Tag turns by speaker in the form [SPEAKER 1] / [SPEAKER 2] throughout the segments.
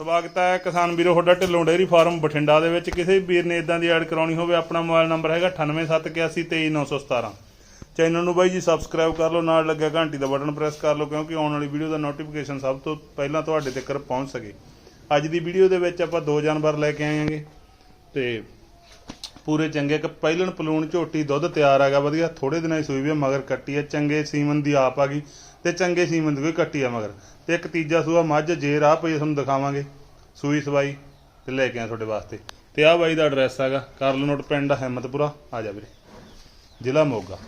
[SPEAKER 1] ਸਵਾਗਤ ਹੈ ਕਿਸਾਨ ਵੀਰੋ, ਤੁਹਾਡਾ ਢਿੱਲੋਂ ਡੇਅਰੀ ਫਾਰਮ ਬਠਿੰਡਾ ਦੇ ਵਿੱਚ। ਕਿਸੇ ਵੀ ਵੀਰ ਨੇ ਇਦਾਂ ਦੀ ਐਡ ਕਰਾਉਣੀ ਹੋਵੇ, ਆਪਣਾ ਮੋਬਾਈਲ ਨੰਬਰ ਹੈਗਾ 9871823917 ਚੈਨਲ ਨੂੰ ਬਾਈ ਜੀ ਸਬਸਕ੍ਰਾਈਬ ਕਰ ਲਓ, ਨਾਲ ਲੱਗਿਆ ਘੰਟੀ ਦਾ ਬਟਨ ਪ੍ਰੈਸ ਕਰ ਲਓ, ਕਿਉਂਕਿ ਆਉਣ ਵਾਲੀ ਵੀਡੀਓ ਦਾ ਨੋਟੀਫਿਕੇਸ਼ਨ ਸਭ ਤੋਂ ਪਹਿਲਾਂ ਤੁਹਾਡੇ ਤੱਕ ਪਹੁੰਚ ਸਕੇ। ਅੱਜ ਦੀ ਵੀਡੀਓ ਦੇ ਵਿੱਚ ਆਪਾਂ ਦੋ ਜਾਨਵਰ ਲੈ ਕੇ ਆਏ ਆਂਗੇ ਤੇ ਪੂਰੇ ਚੰਗੇ, ਇੱਕ ਪਹਿਲਣ ਪਲੂਣ ਝੋਟੀ ਦੁੱਧ ਤਿਆਰ ਆਗਾ ਵਧੀਆ ਥੋੜੇ ਦਿਨਾਂ ਹੀ ਸੂਈ ਵੀ ਮਗਰ ਕੱਟੀ ਹੈ, ਚੰਗੇ ਸੀਮਨ ਦੀ ਆਪ ਆ ਗਈ। ਤੇ ਚੰਗੇ ਸੀਮਨ ਦੀ ਕੋਈ ਕੱਟੀ ਆ ਮਗਰ। ਤੇ ਇੱਕ ਤੀਜਾ ਸੂਆ ਮੱਝ ਜੇਰ ਆ ਪਈ ਤੁਹਾਨੂੰ ਦਿਖਾਵਾਂਗੇ। ਸੂਈ ਸਵਾਈ ਤੇ ਲੈ ਕੇ ਆ ਤੁਹਾਡੇ ਵਾਸਤੇ। ਤੇ ਆ ਬਾਈ ਦਾ ਐਡਰੈਸ ਹੈਗਾ ਕਰ ਲਓ ਨੋਟ ਪਿੰਡ ਹਿੰਮਤਪੁਰਾ। ਆ ਜਾ ਵੀਰੇ। ਜ਼ਿਲ੍ਹਾ ਮੋਗਾ।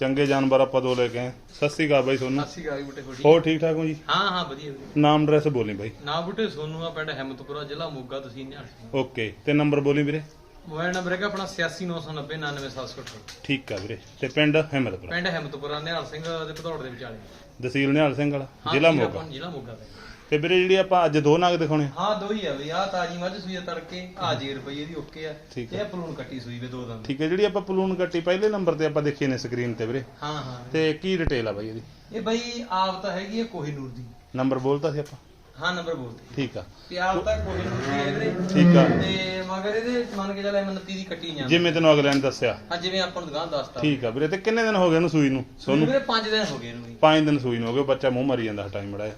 [SPEAKER 1] ਚੰਗੇ ਜਾਨਵਰ ਆਪਾਂ ਦੋ ਲੈ ਕੇ ਆਏ। ਸਤਿ ਸ੍ਰੀ ਅਕਾਲ ਬਾਈ ਸੋਨੂੰ।
[SPEAKER 2] ਸਤਿ ਸ਼੍ਰੀ ਅਕਾਲ ਜੀ ਬੁੱਟੇ
[SPEAKER 1] ਹੋਰ ਠੀਕ ਠਾਕ ਹੋ ਜੀ?
[SPEAKER 2] ਹਾਂ ਹਾਂ ਵਧੀਆ ਵਧੀਆ।
[SPEAKER 1] ਨਾਮ ਐਡਰੈਸ ਬੋਲੀ ਬਾਈ।
[SPEAKER 2] ਨਾ ਬੁੱਟੇ ਸੋਨੂ ਆ ਪਿੰਡ ਹਿੰਮਤਪੁਰਾ ਜ਼ਿਲ੍ਹਾ ਮੋਗਾ ਤੁਸੀਂ ਨਿਹਾਲ
[SPEAKER 1] ਓਕੇ। ਤੇ ਨੰਬਰ ਬੋਲੀ ਵੀਰੇ।
[SPEAKER 2] ਮੋਬਾਈਲ ਨੰਬਰ ਹੈਗਾ ਆਪਣਾ 869990 99768
[SPEAKER 1] ਠੀਕ ਆ ਵੀਰੇ। ਤੇ ਪਿੰਡ ਹਿੰਮਤਪੁਰਾ।
[SPEAKER 2] ਪਿੰਡ ਹਿੰਮਤਪੁਰਾ ਨਿਹਾਲ ਸਿੰਘ ਦੇ ਭਦੌੜ ਦੇ ਵਿਚਾਲੇ।
[SPEAKER 1] ਤਹਿਸੀਲ ਨਿਹਾਲ ਸਿੰਘ ਵਾਲਾ
[SPEAKER 2] ਹਾਂ,
[SPEAKER 1] ਜ਼ਿਲ੍ਹਾ
[SPEAKER 2] ਆ,
[SPEAKER 1] ਮੋਗਾ।
[SPEAKER 2] ਆਪਾਂ ਜ਼ਿਲ੍ਹਾ ਮੋਗਾ ਦੇ।
[SPEAKER 1] ਤੇ ਵੀਰੇ ਜਿਹੜੀ ਆਪਾਂ ਅੱਜ ਦੋ ਨਾਗ ਦਿਖਾਉਣੇ
[SPEAKER 2] ਹਾਂ ਦੋ ਹੀ ਆ ਬਈ ਆ ਤਾਜੀ ਮੱਝ ਸੂਈ ਆ ਤੜਕੇ ਆ ਜੀ ਰੁਪਈ ਇਹਦੀ ਓਕੇ ਆ।
[SPEAKER 1] ਠੀਕ
[SPEAKER 2] ਤੇ ਇਹ ਪਲੂਣ ਕੱਟੀ ਸੂਈ ਵੇ ਦੋ ਦੰਦ।
[SPEAKER 1] ਠੀਕ ਹੈ ਜਿਹੜੀ ਆਪਾਂ ਪਲੂਨ ਕੱਟੀ ਪਹਿਲੇ ਨੰਬਰ ਤੇ ਆਪਾਂ ਦੇਖੀ ਨੇ ਸਕਰੀਨ ਤੇ ਵੀਰੇ।
[SPEAKER 2] ਹਾਂ ਹਾਂ।
[SPEAKER 1] ਤੇ ਕੀ ਡਿਟੇਲ ਆ ਬਾਈ ਇਹਦੀ?
[SPEAKER 2] ਇਹ ਬਈ ਆਪ ਤਾਂ ਹੈਗੀ ਹੈ ਕੋਹੀਨੂਰ ਦੀ।
[SPEAKER 1] ਨੰਬਰ ਬੋਲਤਾ ਸੀ ਆਪਾਂ।
[SPEAKER 2] ਹਾਂ ਨੰਬਰ ਬੋਲਦੇ
[SPEAKER 1] ਠੀਕ ਆ।
[SPEAKER 2] ਤੇ ਆਪ ਤਾਂ ਕੋਹੀਨੂਰ ਦੀ ਹੈ ਵੀਰੇ।
[SPEAKER 1] ਠੀਕ ਆ।
[SPEAKER 2] ਤੇ ਮਗਰ ਇਹਦੇ ਮੰਨ ਕੇ ਚੱਲ ਮਨਤੀ ਦੀ ਕੱਟੀ ਜਾਂਦੀ।
[SPEAKER 1] ਜਿਵੇਂ ਤੈਨੂੰ ਅਗਲੇ ਨੇ ਦੱਸਿਆ।
[SPEAKER 2] ਹਾਂ ਜਿਵੇਂ ਆਪਾਂ ਨੂੰ ਦੁਕਾਨ ਦੱਸਤਾ।
[SPEAKER 1] ਠੀਕ ਆ ਵੀਰੇ ਤੇ ਕਿੰਨੇ ਦਿਨ ਹੋ ਗਏ ਇਹਨੂੰ ਸੂਈ ਨੂੰ?
[SPEAKER 2] ਸੋਨੂੰ?
[SPEAKER 1] ਸੋਨੂੰ
[SPEAKER 2] ਵੀਰੇ 5 ਦਿਨ ਹੋ ਗਏ ਇਹਨੂੰ ਵੀ।
[SPEAKER 1] 5 ਦਿਨ ਸੂਈ ਨੂੰ ਹੋ ਗਏ ਬੱਚਾ ਮੂੰਹ ਮਰੀ ਜਾਂਦਾ ਟਾਈਮ ਬੜਾ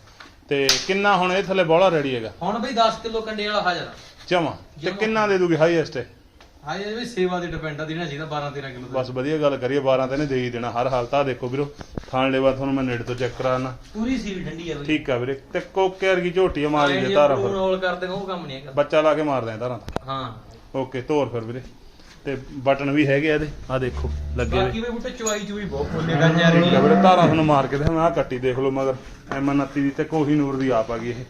[SPEAKER 1] ਤੇ ਕਿੰਨਾ ਹੁਣ ਇਹ ਥੱਲੇ ਬੋਲਾ ਰੈਡੀ ਹੈਗਾ?
[SPEAKER 2] ਹੁਣ ਬਈ 10 ਕਿਲੋ ਕੰਡੇ ਵਾਲਾ ਹਾਜ਼ਰ ਆ
[SPEAKER 1] ਜਮਾ। ਤੇ। ਕਿੰਨਾ ਦੇ ਦੂਗੀ ਹਾਈਐਸਟ
[SPEAKER 2] ਹਾਂ ਇਹ ਵੀ ਸੇਵਾ ਦੀ ਡਿਪੈਂਡ ਆ ਦੇਣਾ ਚਾਹੀਦਾ 12 13 ਕਿਲੋ ਦਾ
[SPEAKER 1] ਬਸ ਵਧੀਆ ਗੱਲ ਕਰੀਏ 12 ਤੇ ਨੇ ਦੇ ਹੀ ਦੇਣਾ। ਹਰ ਹਾਲਤ ਆ ਦੇਖੋ ਵੀਰੋ ਥਾਣ ਲੈਵਾ ਤੁਹਾਨੂੰ ਮੈਂ ਨੇੜੇ ਤੋਂ ਚੈੱਕ ਕਰਾਣਾ
[SPEAKER 2] ਪੂਰੀ ਸੀਲ ਠੰਡੀ ਆ ਬਈ।
[SPEAKER 1] ਠੀਕ ਆ ਵੀਰੇ ਤੇ ਕੋਕੇ ਵਰਗੀ ਝੋਟੀ ਮਾਰੀ ਦੇ ਧਾਰਾ ਫਿਰ।
[SPEAKER 2] ਰੋਲ ਕਰਦੇ ਉਹ ਕੰਮ ਨਹੀਂ ਹੈਗਾ।
[SPEAKER 1] ਬੱਚਾ ਲਾ ਕੇ ਮਾਰਦੇ ਆ ਧਾਰਾਂ
[SPEAKER 2] ਹਾਂ।
[SPEAKER 1] ਓਕੇ ਤੋਰ ਫਿਰ ਵੀਰੇ। ਤੇ ਬਟਨ ਵੀ ਹੈਗੇ ਆ ਇਹਦੇ। ਆ ਦੇਖੋ ਲੱਗੇ
[SPEAKER 2] ਬਾਕੀ ਵੀ ਬੁੱਟੇ ਚੁਆਈ ਚੁਈ ਬਹੁਤ ਖੋਲੇ ਗੰਜਾ
[SPEAKER 1] ਆ ਵੀਰੇ ਧਾਰਾਂ ਤੁਹਾਨੂੰ ਮਾਰ ਕੇ ਦੇ ਆ ਕੱਟੀ ਦੇਖ ਲਓ ਮਗਰ। ਐਮ ਦੀ ਤੇ ਕੋਹੀ ਨੂਰ ਦੀ ਆਪ ਆ ਗਈ ਇਹ।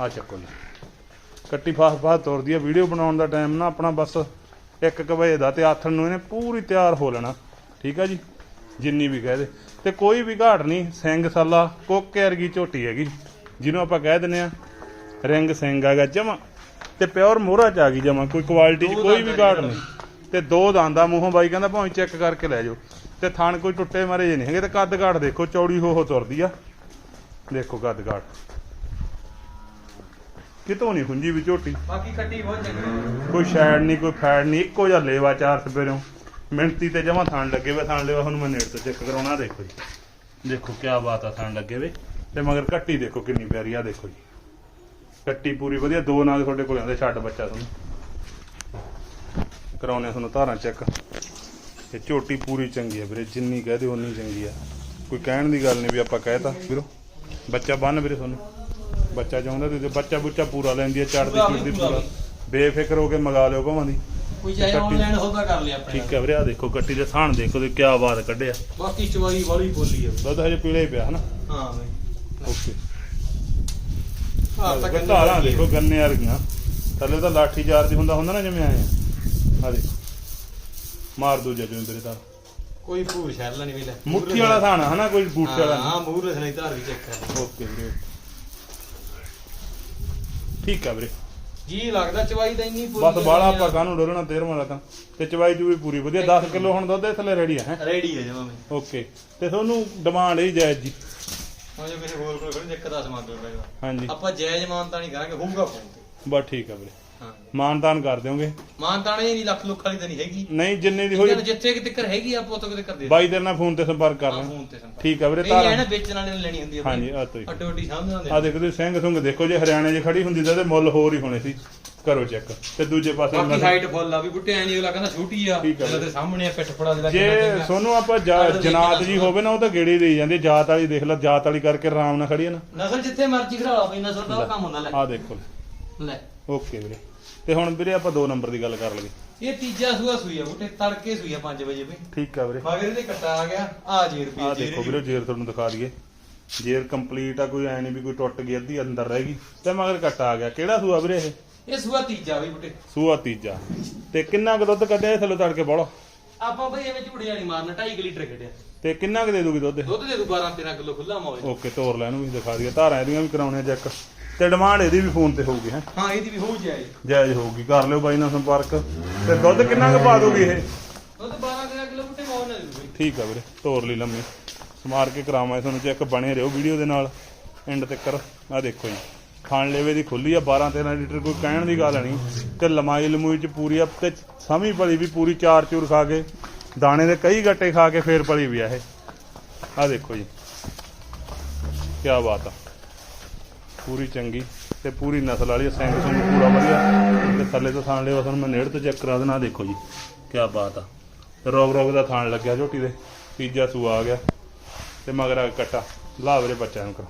[SPEAKER 1] ਆ ਚੱਕੋ ਜੀ। ਕੱਟੀ ਫਾਸ ਫਾਸ ਤੋਰਦੀ ਆ ਵੀਡੀਓ ਬਣਾਉਣ ਦਾ ਟਾਈਮ ਨਾ ਆਪਣਾ ਬਸ। ਇੱਕ ਵਜੇ ਦਾ ਤੇ ਆਥਣ ਨੂੰ ਇਹਨੇ ਪੂਰੀ ਤਿਆਰ ਹੋ ਲੈਣਾ। ਠੀਕ ਆ ਜੀ? ਜਿੰਨੀ ਵੀ ਕਹਦੇ। ਤੇ ਕੋਈ ਵੀ ਘਾਟ ਨਹੀਂ ਸਿੰਘ ਸਾਲਾ ਕੋਕੇ ਵਰਗੀ ਝੋਟੀ ਹੈਗੀ ਜਿਹਨੂੰ ਆਪਾਂ ਕਹਿ ਦਿੰਦੇ ਆ ਰਿੰਗ ਸਿੰਘ ਹੈਗਾ ਜਮਾ। ਤੇ ਪਿਓਰ ਮੋਹਰਾ ਚ ਆ ਗਈ ਜਮਾ ਕੋਈ ਕੁਆਲਿਟੀ ਚ ਕੋਈ ਵੀ ਘਾਟ ਨਹੀਂ। ਤੇ ਦੋ ਦੰਦਾਂ ਮੂੰਹੋਂ ਬਾਈ ਕਹਿੰਦਾ ਭਾਵੇਂ ਚੈੱਕ ਕਰਕੇ ਲੈ ਜਾਓ। ਤੇ ਥਣ ਕੋਈ ਟੁੱਟੇ ਮਾਰੇ ਜੇ ਨਹੀਂ ਹੈਗੇ ਤੇ ਕੱਦ ਘਾਟ ਦੇਖੋ ਚੌੜੀ ਹੋ ਹੋ ਤੁਰਦੀ ਆ। ਦੇਖੋ ਕੱਦ ਘਾਟ। ਕਿਤੋਂ ਨਹੀਂ ਹੁੰਜੀ ਵੀ ਝੋਟੀ?
[SPEAKER 2] ਬਾਕੀ ਕੱਟੀ ਬਹੁਤ ਚੰਗੀ
[SPEAKER 1] ਕੋਈ ਸ਼ੈਡ ਨਹੀਂ ਕੋਈ ਫੈਡ ਨਹੀਂ ਇੱਕੋ ਜਿਹਾ ਲੇਵਾ ਚਾਰ ਸਪੇਰੋਂ ਮਿੰਟੀ ਤੇ ਜਮਾ ਥਣ ਲੱਗੇ ਵੇ ਥਣ ਲੇਵਾ ਹੁਣ ਮੈਂ ਨੇੜ ਤੋਂ ਚੈੱਕ ਕਰਾਉਣਾ ਦੇਖੋ ਜੀ। ਦੇਖੋ ਕੀ ਬਾਤ ਆ ਥਣ ਲੱਗੇ ਵੇ। ਤੇ ਮਗਰ ਕੱਟੀ ਦੇਖੋ ਕਿੰਨੀ ਪਿਆਰੀ ਆ ਦੇਖੋ ਜੀ। ਕੱਟੀ ਪੂਰੀ ਵਧੀਆ ਦੋ ਨਾਗ ਤੁਹਾਡੇ ਕੋਲ ਆਉਂਦੇ ਛੱਡ ਬੱਚਾ ਤੁਹਾਨੂੰ। ਕਰਾਉਣੇ ਤੁਹਾਨੂੰ ਧਾਰਾਂ ਚੈੱਕ। ਤੇ ਝੋਟੀ ਪੂਰੀ ਚੰਗੀ ਆ ਵੀਰੇ ਜਿੰਨੀ ਕਹਦੇ ਓਨੀ ਚੰਗੀ ਆ। ਕੋਈ ਕਹਿਣ ਦੀ ਗੱਲ ਨਹੀਂ ਵੀ ਆਪਾਂ ਕਹਿਤਾ ਵੀਰੋ। ਬੱਚਾ ਬੰਨ ਵੀਰੇ ਤੁਹਾਨੂੰ। ਬੱਚਾ ਚਾਹੁੰਦਾ ਤੇ ਬੱਚਾ ਬੁੱਚਾ ਪੂਰਾ ਲੈਂਦੀ ਆ ਚੜਦੀ
[SPEAKER 2] ਵੀ
[SPEAKER 1] ਚੁੜਦੀ
[SPEAKER 2] ਪੂਰਾ।
[SPEAKER 1] ਬੇਫਿਕਰ ਹੋ ਕੇ ਮੰਗਾ ਲਿਓ ਭਾਵਾਂ ਦੀ।
[SPEAKER 2] ਕੋਈ ਚਾਹੇ
[SPEAKER 1] ਕੱਟੀ-
[SPEAKER 2] ਆਨਲਾਈਨ ਹੋਦਾ ਕਰ ਲਿਆ ਆਪਣੇ
[SPEAKER 1] ਠੀਕ ਹੈ ਵੀਰੇ ਆ ਦੇਖੋ ਕੱਟੀ ਦੇ ਸਾਹਣ ਦੇਖੋ ਤੇ ਕੀ ਆਵਾਜ਼ ਕੱਢਿਆ।
[SPEAKER 2] ਬਾਕੀ ਚੁਆਈ ਵਾਲੀ ਬੋਲੀ ਆ।
[SPEAKER 1] ਦੁੱਧ ਹਜੇ ਪੀਲੇ ਹੀ ਪਿਆ ਹਨਾ?
[SPEAKER 2] ਹਾਂ ਬਈ।
[SPEAKER 1] ਓਕੇ।
[SPEAKER 2] ਹਾਂ ਤਾਂ ਆ।
[SPEAKER 1] ਦੇਖੋ ਗੰਨੇ ਵਰਗੀਆਂ। ਥੱਲੇ ਤਾਂ ਲਾਠੀ ਚਾਰ ਦੀ ਹੁੰਦਾ ਹੁੰਦਾ ਨਾ ਜਿਵੇਂ ਆਏ ਆ। ਆ ਦੇਖੋ। ਮਾਰ ਦੂ ਜਿਵੇਂ ਤੇਰੇ ਤਾਂ।
[SPEAKER 2] ਕੋਈ ਭੂਰ ਸ਼ੈਲ ਨਹੀਂ ਮਿਲਿਆ।
[SPEAKER 1] ਮੁੱਠੀ ਵਾਲਾ ਥਾਣਾ ਹਨਾ? ਕੋਈ ਬੂਟੇ ਵਾਲਾ
[SPEAKER 2] ਹਾਂ ਮੂਰ ਰਸਣੀ ਧਾਰ ਵੀ ਚੈੱਕ ਕਰ
[SPEAKER 1] ਓਕੇ ਵੀਰੇ ਠੀਕ ਆ ਵੀਰੇ।
[SPEAKER 2] ਜੀ ਲੱਗਦਾ ਚਵਾਈ ਤਾਂ ਇੰਨੀ ਪੂਰੀ
[SPEAKER 1] ਬਸ ਬਾਲਾ ਆਪਾਂ ਕਾਹਨੂੰ ਡੋਲਣਾ 13ਵਾਂ ਦਾ ਤਾਂ। ਤੇ ਚਵਾਈ ਚੂਈ ਪੂਰੀ ਵਧੀਆ 10 ਕਿਲੋ ਹੁਣ ਦੁੱਧ ਥੱਲੇ ਰੈਡੀ ਆ ਹੈ?
[SPEAKER 2] ਰੈਡੀ ਹੈ ਜਮਾ ਮੈਂ
[SPEAKER 1] ਓਕੇ। ਤੇ ਤੁਹਾਨੂੰ ਡਿਮਾਂਡ ਹੀ ਜਾਇਜ਼ ਜੀ।
[SPEAKER 2] ਹੁਣ ਜੇ ਕਿਸੇ ਹੋਰ ਕੋਲ ਖੜੀ ਦਿੱਕਤ ਦਾ ਸਮਾਨ ਦੋ ਪੈਗਾ
[SPEAKER 1] ਹਾਂਜੀ।
[SPEAKER 2] ਆਪਾਂ ਜਾਇਜ਼ ਮਾਨਤਾ ਨਹੀਂ ਕਰਾਂਗੇ ਹੋਊਗਾ ਫੋਨ ਤੇ।
[SPEAKER 1] ਬਸ ਠੀਕ ਆ ਵੀਰੇ।
[SPEAKER 2] ਹਾਂ।
[SPEAKER 1] ਮਾਨਤਾਨ ਕਰ ਦਿਓਗੇ?
[SPEAKER 2] ਮਾਨਤਾ ਨਹੀਂ ਨਹੀਂ ਲੱਖ ਲੁੱਖ ਵਾਲੀ ਤਾਂ ਨਹੀਂ ਹੈਗੀ।
[SPEAKER 1] ਨਹੀਂ ਜਿੰਨੇ ਦੀ ਹੋਈ
[SPEAKER 2] ਜਿੱਥੇ ਜਿੱਥੇ ਕਿ ਤੱਕਰ ਹੈਗੀ ਆ ਪੋਤੋ ਕਿਤੇ ਕਰ ਦੇ
[SPEAKER 1] ਬਾਈ ਤੇਰੇ ਨਾਲ ਫੋਨ ਤੇ ਸੰਪਰਕ ਕਰ
[SPEAKER 2] ਫੋਨ ਤੇ ਸੰਪਰਕ।
[SPEAKER 1] ਠੀਕ ਆ ਵੀਰੇ
[SPEAKER 2] ਇਹ ਹੈ
[SPEAKER 1] ਤਾਰਾ।
[SPEAKER 2] ਨਾ ਵੇਚਣ ਵਾਲੇ ਨੇ ਲੈਣੀ ਹੁੰਦੀ ਆ
[SPEAKER 1] ਹਾਂਜੀ ਆ ਤੋਈ
[SPEAKER 2] ਅੱਡੋ ਅੱਡੀ ਸਾਹਮਣੇ ਹੁੰਦੇ
[SPEAKER 1] ਆ। ਦੇਖੋ ਤੁਸੀਂ ਸਿੰਘ ਸੁੰਗ ਦੇਖੋ ਜੇ ਹਰਿਆਣੇ 'ਚ ਖੜੀ ਹੁੰਦੀ ਤਾਂ ਇਹਦੇ ਮੁੱਲ ਹੋਰ ਹੀ ਹੋਣੇ ਸੀ। ਕਰੋ ਚੈੱਕ। ਤੇ ਦੂਜੇ ਪਾਸੇ
[SPEAKER 2] ਬਾਕੀ ਹਾਈਟ ਫੁੱਲ ਆ ਵੀ ਬੁੱਟੇ ਐ ਨਹੀਂ ਅਗਲਾ ਕਹਿੰਦਾ ਛੋਟੀ ਆ।
[SPEAKER 1] ਆ
[SPEAKER 2] ਜਿਹੜਾ ਤੇ ਸਾਹਮਣੇ ਆ ਪਿੱਠ ਫੜਾ ਦੇ
[SPEAKER 1] ਜੇ ਸੋਨੂੰ ਆਪਾਂ ਜਨਾਤ ਜੀ ਹੋਵੇ ਨਾ ਉਹ ਤਾਂ ਗੇੜੀ ਦੇਈ ਜਾਂਦੀ। ਜਾਤ ਵਾਲੀ ਦੇਖ ਲੈ ਜਾਤ ਵਾਲੀ ਕਰਕੇ ਆਰਾਮ ਨਾਲ ਖੜੀ ਹੈ ਨਾ।
[SPEAKER 2] ਨਸਲ ਜਿੱਥੇ ਮਰਜ਼ੀ ਖੜਾ ਲਾ ਬਈ ਨਸਲ ਦਾ ਉਹ ਕੰਮ ਹੁੰਦਾ ਲੈ।
[SPEAKER 1] ਆ ਦੇਖੋ।
[SPEAKER 2] ਲੈ।
[SPEAKER 1] ਓਕੇ ਵੀਰੇ। ਤੇ ਹੁਣ ਵੀਰੇ ਆਪਾਂ ਦੋ ਨੰਬਰ ਦੀ ਗੱਲ ਕਰ ਲਈਏ।
[SPEAKER 2] ਇਹ ਤੀਜਾ ਸੂਆ ਸੂਈ ਆ ਬੁੱਟੇ ਤੜਕੇ ਸੂਈ ਆ 5 ਵਜੇ ਬਈ
[SPEAKER 1] ਠੀਕ ਆ ਵੀਰੇ।
[SPEAKER 2] ਮਗਰ ਇਹਦੇ ਕੱਟਾ ਆ ਗਿਆ ਆ ਜੀ
[SPEAKER 1] ਆ
[SPEAKER 2] ਰੁਪਏ ਜੀ
[SPEAKER 1] ਦੇਖੋ ਵੀਰੇ ਜੇਰ ਤੁਹਾਨੂੰ ਦਿਖਾ ਦਈਏ। ਜੇਰ ਕੰਪਲੀਟ ਆ ਕੋਈ ਐ ਨਹੀਂ ਵੀ ਕੋਈ ਟੁੱਟ ਗਈ ਅੱਧੀ ਅੰਦਰ ਰਹਿ ਗਈ। ਤੇ ਮਗਰ ਕੱਟ ਆ ਗਿਆ। ਕਿਹੜਾ ਸੂਆ ਵੀਰੇ ਇਹ?
[SPEAKER 2] ਇਹ ਸੂਆ ਤੀਜਾ ਬਈ ਬੁੱਟੇ।
[SPEAKER 1] ਸੂਆ ਤੀਜਾ। ਤੇ ਕਿੰਨਾ ਕੁ ਦੁੱਧ ਕੱਢਿਆ ਇਹ ਥੱਲੇ ਤੜਕੇ ਬੋਲਾ।
[SPEAKER 2] ਆਪਾਂ ਬਈ ਐਵੇਂ ਝੂੜੀਆਂ ਨਹੀਂ ਮਾਰਨਾ 2.5 ਲੀਟਰ ਕੱਢਿਆ।
[SPEAKER 1] ਤੇ ਕਿੰਨਾ ਕੁ ਦੇ ਦੂਗੀ ਦੁੱਧ? ਇਹ?
[SPEAKER 2] ਦੁੱਧ ਦੇ ਦੂ 12 13 ਕਿਲੋ ਖੁੱਲਾ ਮੌਜ।
[SPEAKER 1] ਓਕੇ ਤੋਰ ਲੈ ਇਹਨੂੰ ਵੀ ਦਿਖਾ ਦਈਏ। ਧਾਰਾਂ ਇਹਦੀਆਂ ਵੀ ਕਰਾਉਣੇ ਚੈੱਕ। ਤੇ ਡਿਮਾਂਡ ਇਹਦੀ ਵੀ ਫੋਨ ਤੇ ਹੋਊਗੀ ਹੈ?
[SPEAKER 2] ਹਾਂ ਇਹਦੀ ਵੀ ਹੋ ਜਾਏ
[SPEAKER 1] ਜਾਇਜ਼ ਹੋਊਗੀ। ਕਰ ਲਿਓ ਬਾਈ ਨਾਲ ਸੰਪਰਕ। ਤੇ ਦੁੱਧ ਕਿੰਨਾ ਕੁ ਪਾ ਦੂਗੀ ਇਹ?
[SPEAKER 2] ਦੁੱਧ 12 13 ਕਿਲੋ ਬੁੱਟੇ ਮੌਜ ਨਾ ਦੇ
[SPEAKER 1] ਠੀਕ ਆ ਵੀਰੇ ਤੋਰ ਲਈ ਲੰਮੀ। ਸਮਾਰ ਕੇ ਕਰਾਵਾਂ ਤੁਹਾਨੂੰ ਚੈੱਕ ਬਣੇ ਰਹੋ ਵੀਡੀਓ ਦੇ ਨਾਲ। ਐਂਡ ਤੱਕ ਆ ਦੇਖੋ ਜੀ ਖਾਣ ਲੇਵੇ ਦੀ ਖੁੱਲੀ ਆ 12 13 ਲੀਟਰ ਕੋਈ ਕਹਿਣ ਦੀ ਗੱਲ ਨਹੀਂ। ਤੇ ਲਮਾਈ ਲਮੂਈ ਚ ਪੂਰੀ ਆ ਤੇ ਸਮੀ ਭਲੀ ਵੀ ਪੂਰੀ ਚਾਰ ਚੂਰ ਖਾ ਕੇ ਦਾਣੇ ਦੇ ਕਈ ਗੱਟੇ ਖਾ ਕੇ ਫੇਰ ਭਲੀ ਵੀ ਆ ਇਹ। ਆ ਦੇਖੋ ਜੀ ਕੀ ਬਾਤ ਆ। ਪੂਰੀ ਚੰਗੀ ਤੇ ਪੂਰੀ ਨਸਲ ਵਾਲੀ ਸਿੰਘ ਸੁੰਗ ਪੂਰਾ ਵਧੀਆ। ਤੇ ਥੱਲੇ ਤੋਂ ਥਾਣ ਲਿਆ ਤੁਹਾਨੂੰ ਮੈਂ ਨੇੜ ਤੋਂ ਚੈੱਕ ਕਰਾ ਦੇਣਾ ਆਹ ਦੇਖੋ ਜੀ ਕੀ ਬਾਤ ਆ। ਰੋਗ ਰੋਗ ਦਾ ਥਾਣ ਲੱਗਿਆ ਝੋਟੀ ਦੇ ਤੀਜਾ ਸੂਆ ਆ ਗਿਆ। ਤੇ ਮਗਰ ਆ ਕੱਟਾ ਲਾ ਵੀਰੇ ਬੱਚਿਆਂ ਨੂੰ ਕਰ।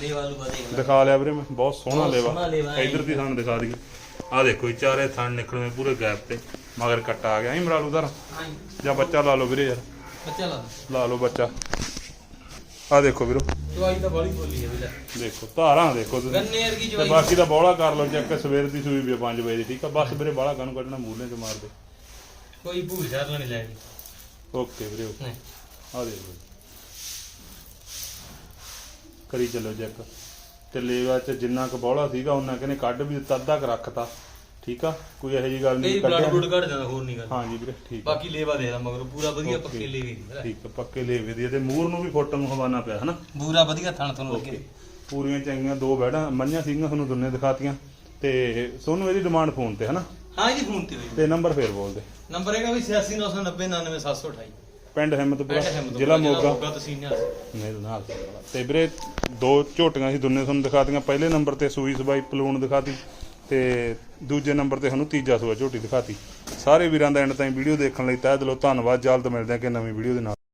[SPEAKER 2] ਲੈ ਵਾਲੂ ਵਧੇ
[SPEAKER 1] ਦਿਖਾ ਲਿਆ ਵੀਰੇ ਮੈਂ ਬਹੁਤ ਸੋਹਣਾ
[SPEAKER 2] ਬਹੁਤ
[SPEAKER 1] ਲੇਵਾ।
[SPEAKER 2] ਸੋਹਣਾ ਲੇਵਾ ਹੈ।
[SPEAKER 1] ਇਧਰ ਦੀ ਥਾਣ ਦਿਖਾ ਦਈਏ। ਆ ਦੇਖੋ ਜੀ ਚਾਰੇ ਥਾਣ ਨਿਕਲਵੇਂ ਪੂਰੇ ਗੈਪ ਤੇ ਮਗਰ ਕੱਟਾ ਆ ਗਿਆ ਹੀ ਮਰਾਲੂ ਦਰ
[SPEAKER 2] ਹਾਂ
[SPEAKER 1] ਜਾਂ ਬੱਚਾ ਲਾ ਲਓ ਵੀਰੇ ਯਾਰ।
[SPEAKER 2] ਬੱਚਾ ਲਾ
[SPEAKER 1] ਲਾ ਲਓ ਬੱਚਾ। ਆ ਦੇਖੋ ਵੀਰੋ
[SPEAKER 2] ਦਵਾਈ ਤਾਂ ਬੜੀ ਬੋਲੀ ਹੈ ਵੀਰਾ।
[SPEAKER 1] ਦੇਖੋ ਧਾਰਾਂ ਦੇਖੋ ਤੁਸੀਂ।
[SPEAKER 2] ਵਰਗੀ
[SPEAKER 1] ਤੇ
[SPEAKER 2] ਦਵਾਈ
[SPEAKER 1] ਬਾਕੀ ਦਾ ਬੋਲਾ ਕਰ ਲਓ ਚੈੱਕ ਸਵੇਰ ਦੀ ਸੂਈ ਵੀ 5 ਵਜੇ ਦੀ ਠੀਕ ਆ? ਬਸ ਵੀਰੇ ਬਾਲਾ ਕਾਨੂੰ ਕੱਢਣਾ ਮੂਲੇ ਚ ਮਾਰ ਦੇ।
[SPEAKER 2] ਕੋਈ ਭੂਲ ਸ਼ਾਰ ਨਹੀਂ ਲੈਣੀ।
[SPEAKER 1] ਓਕੇ ਵੀਰੇ
[SPEAKER 2] ਨਹੀਂ।
[SPEAKER 1] ਆ ਦੇਖੋ ਕਰੀ ਚੱਲੋ ਚੈੱਕ। ਤੇ ਲੇਵਾ ਚ ਜਿੰਨਾ ਕੁ ਬੋਲਾ ਸੀਗਾ ਉਹਨਾਂ ਕਹਿੰਦੇ ਕੱਢ ਵੀ ਦਿੱਤਾ ਅੱਧਾ ਕੁ ਰੱਖਤਾ। ਠੀਕ ਆ? ਕੋਈ ਇਹੋ ਜੀ ਗੱਲ
[SPEAKER 2] ਕਈ
[SPEAKER 1] ਨਹੀਂ
[SPEAKER 2] ਬਲੱਡ ਕੱਢ ਜਾਂਦਾ ਹੋਰ ਨਹੀਂ ਗੱਲ।
[SPEAKER 1] ਹਾਂਜੀ ਵੀਰੇ ਠੀਕ ਆ।
[SPEAKER 2] ਬਾਕੀ ਲੇਵਾ ਦੇ ਦਾ ਮਗਰ ਪੂਰਾ ਵਧੀਆ. ਪੱਕੇ ਲੇਵੇ ਦੀ
[SPEAKER 1] ਠੀਕ ਆ ਪੱਕੇ ਲੇਵੇ ਦੀ ਆ ਤੇ ਮੂਰ ਨੂੰ ਵੀ ਫੁੱਟ ਨੂੰ ਹਵਾਨਾ ਪਿਆ ਹਨਾ?
[SPEAKER 2] ਪੂਰਾ ਵਧੀਆ ਥਣ ਤੁਹਾਨੂੰ ਲੱਗੇ।
[SPEAKER 1] ਪੂਰੀਆਂ ਚੰਗੀਆਂ ਦੋ ਬੈੜਾਂ ਮੰਝਾਂ ਸੀਗੀਆਂ ਤੁਹਾਨੂੰ ਦੋਨੇ ਦਿਖਾਤੀਆਂ। ਤੇ ਸੋਨੂੰ ਇਹਦੀ ਡਿਮਾਂਡ ਫੋਨ ਤੇ ਹਨਾ?
[SPEAKER 2] ਹਾਂ ਜੀ ਫੋਨ ਤੇ ਹੋਈ।
[SPEAKER 1] ਤੇ ਨੰਬਰ ਫੇਰ ਬੋਲ ਦੇ।
[SPEAKER 2] ਨੰਬਰ ਹੈਗਾ ਵੀ 8699099728
[SPEAKER 1] ਪਿੰਡ ਹਿੰਮਤਪੁਰਾ ਜ਼ਿਲ੍ਹਾ ਮੋਗਾ।
[SPEAKER 2] ਤਹਿਸੀਲ
[SPEAKER 1] ਮੇਰੇ ਨਾਲ। ਤੇ ਵੀਰੇ ਦੋ ਝੋਟੀਆਂ ਸੀ ਦੋਨੇ ਤੁਹਾਨੂੰ ਦਿਖਾਤੀਆਂ। ਪਹਿਲੇ ਨੰਬਰ ਤੇ ਸੂਈ ਸਬਾਈ ਪਲੂਣ ਦਿਖਾਤੀ। ਤੇ ਦੂਜੇ ਨੰਬਰ ਤੇ ਸਾਨੂੰ ਤੀਜਾ ਸੂਆ ਝੋਟੀ ਦਿਖਾਤੀ। ਸਾਰੇ ਵੀਰਾਂ ਦਾ ਐਂਡ ਤਾਈਂ ਵੀਡੀਓ ਦੇਖਣ ਲਈ ਤਹਿ ਦਿਲੋਂ ਧੰਨਵਾਦ। ਜਲਦ ਮਿਲਦੇ ਹਾਂ ਕਿ ਨਵੀਂ ਵੀਡੀਓ ਦੇ ਨਾਲ।